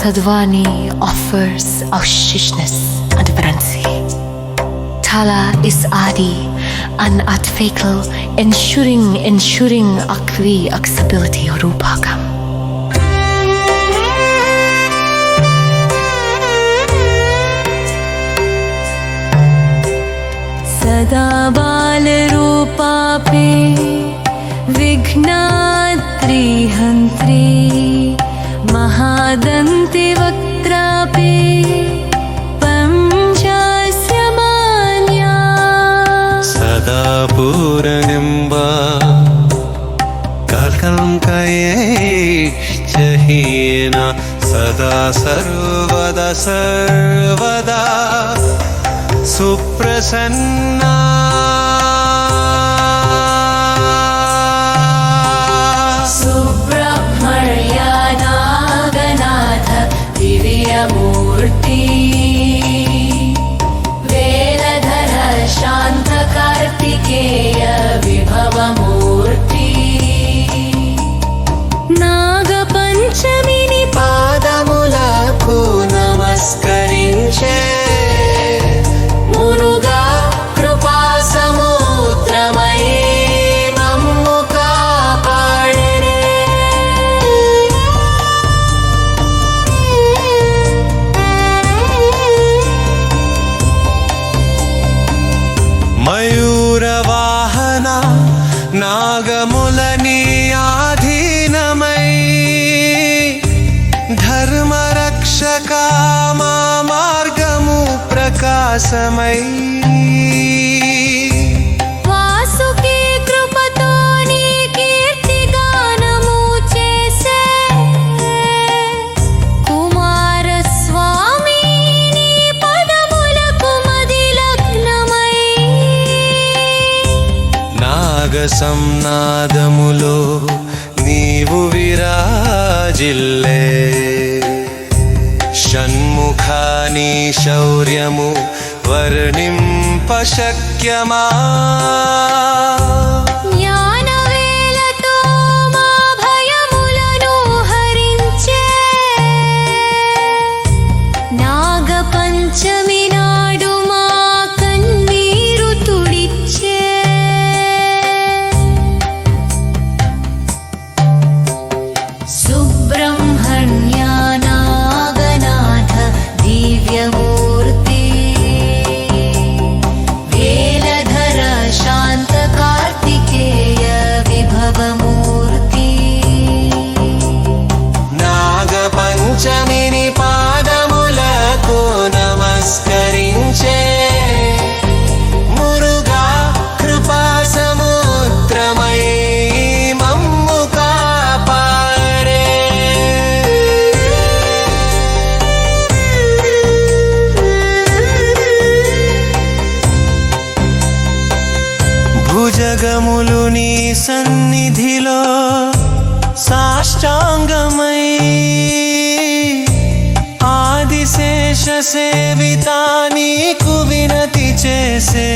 Abraham Sadhwani offers auspiciousness and vibrancy. Tala is Adi and Atfakal, ensuring, ensuring Akvi accessibility Rupakam. सदा बालरूपापि विघ्नात्री हन्त्री महादन्तिवक्त्रापि पञ्चास्य मान्या सदा पूरणिम्ब कल्कल्कयैश्च हीन सदा सर्वदा सर्वदा सुप्रसन्ना నాగములని ఆధీనమై ధర్మరక్షక మా మార్గము ప్రకాశమై సంనాదములో నీవు విరాజిల్లే. షణ్ముఖాని శౌర్యము వర్ణింపశక్యమా భుజగములు నీ సన్నిధిలో సాష్టాంగమై ఆదిశేష సేవిత నీకు వినతి చేసే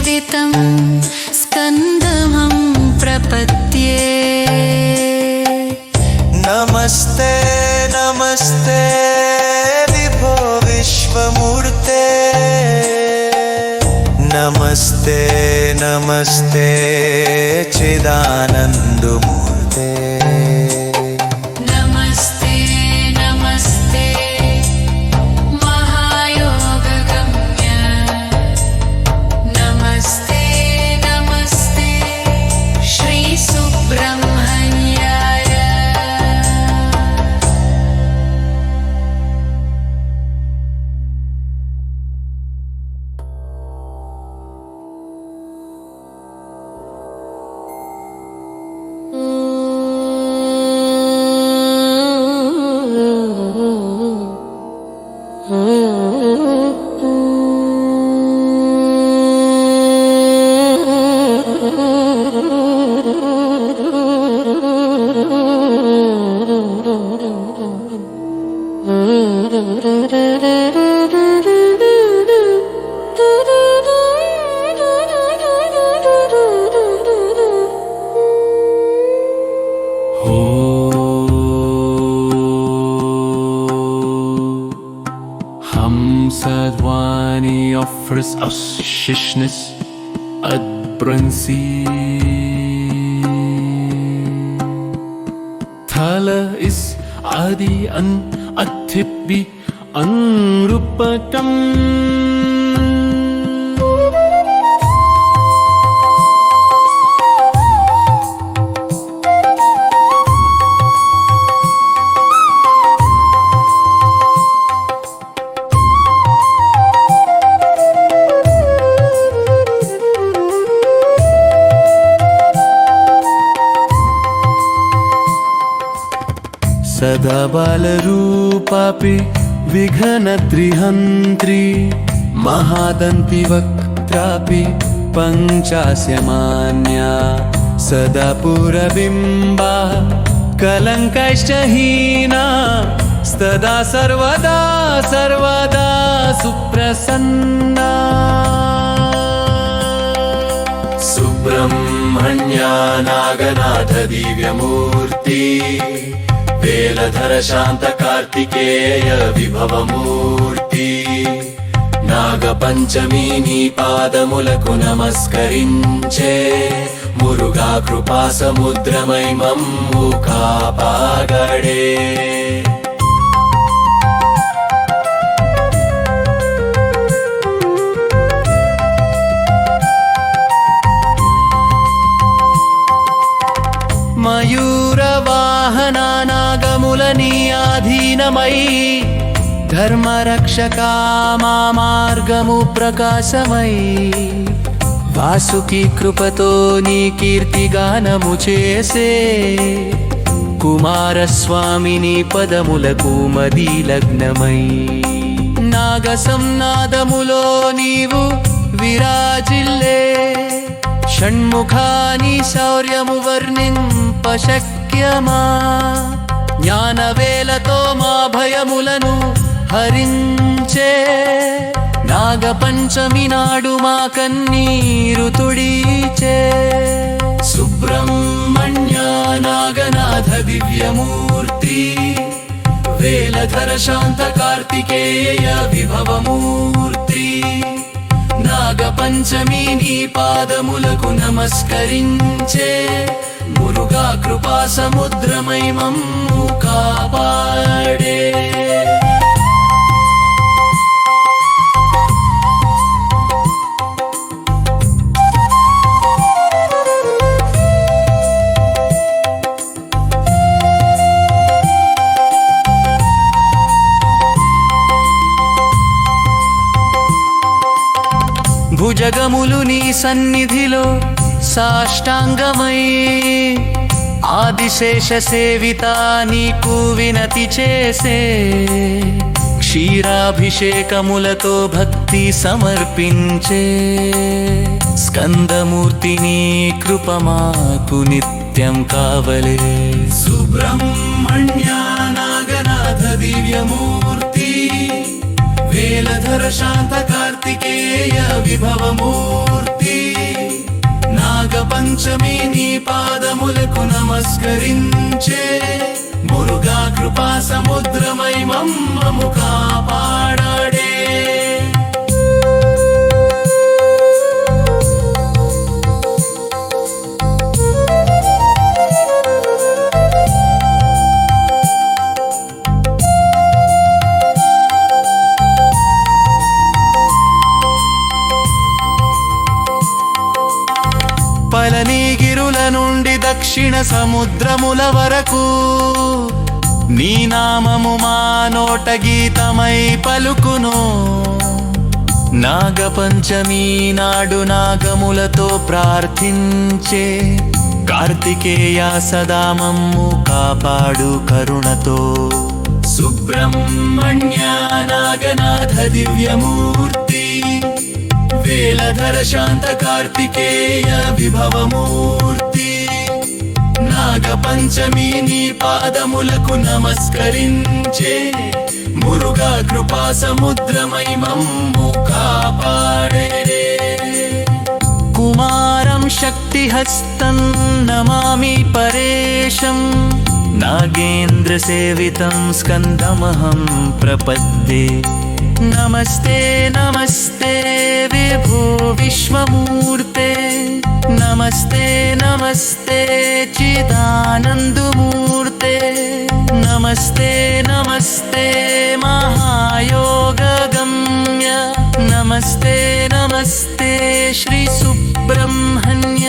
जीवितं स्कन्दमं प्रपद्ये। नमस्ते नमस्ते विभो विश्वमूर्ते। नमस्ते नमस्ते चिदानन्द। ثواني يفرس الششنس البرنسي تالا اسم ఆది అన్ అథిప్ అన్ృపటం सदा बालरूपापि विघ्नत्रिहन्त्री महादन्ति वक्त्रापि पञ्चास्यमान्या सदा पुरबिम्बा कलङ्कश्च हीना स्तदा सर्वदा सर्वदा सुप्रसन्ना। सुब्रह्मण्या नागनाथ दिव्यमूर्ति वेलधर शान्त कार्तिकेय विभवमूर्ति నాగపంచమి నీ పాదములకు నమస్కరించే మురుగా కృపా సముద్రమై మమ్ము కాపాగడే నీ ఆధీనమై ధర్మరక్షక మా మార్గము ప్రకాశమై వాసుకి కృపతో నీ కీర్తిగానము చేసే కుమారస్వామిని పదములకు మది లగ్నమై. నాగసంనాదములో నీవు విరాజిల్లే షణ్ముఖాని శౌర్యము వర్ణింప జ్ఞానవేలతో మా భయములను హరించే నాగపంచమి నాడు మా కన్నీరు తుడిచే. సుబ్రహ్మణ్య నాగనాథ దివ్యమూర్తి వేలధర శాంత కార్తికేయ విభవమూర్తి నాగపంచమి నీ పాదములకు నమస్కరించే మురుగా కృపా సముద్రమై మమ్ము కాపాడే. భుజగములు నీ సన్నిధిలో సాష్టాంగమై ఆదిశేష సేవిత నీకు వినతి చేసే క్షీరాభిషేకములతో భక్తి సమర్పించే స్కందమూర్తిని కృపమాకు నిత్యం కావలే. సుబ్రహ్మణ్య నాగనాథ దివ్యమూర్తి వేలధర శాంత కార్తికేయ విభవమూర్తి. నాగపంచమి నీ పాదములకు నమస్కరించే. మురుగా కృపా సముద్రమై మమ్మము కాపాడాడే దక్షిణ సముద్రముల వరకు నీ నామము మా నోట గీతమై పలుకును. నాగపంచమి నాడు నాగములతో ప్రార్థించే కార్తికేయ సదా కాపాడు కరుణతో. సుబ్రహ్మణ్య నాగనాథ దివ్యమూర్తి వేలధర శాంత కార్తికేయ విభవమూర్తి. పంచమి నీ పాదములకు నమస్కరించే. మురుగా కృపా సముద్రమై మమ్ము కాపాడే. కుమారం శక్తి హస్తం నమామి పరేశం. నాగేంద్ర సేవితం స్కందమహం ప్రపద్దే. నమస్తే నమస్తే విభో విశ్వమూర్తి. नमस्ते नमस्ते चिदानन्दमूर्ते। नमस्ते नमस्ते महायोगगम्य। नमस्ते नमस्ते श्रीसुब्रह्मण्य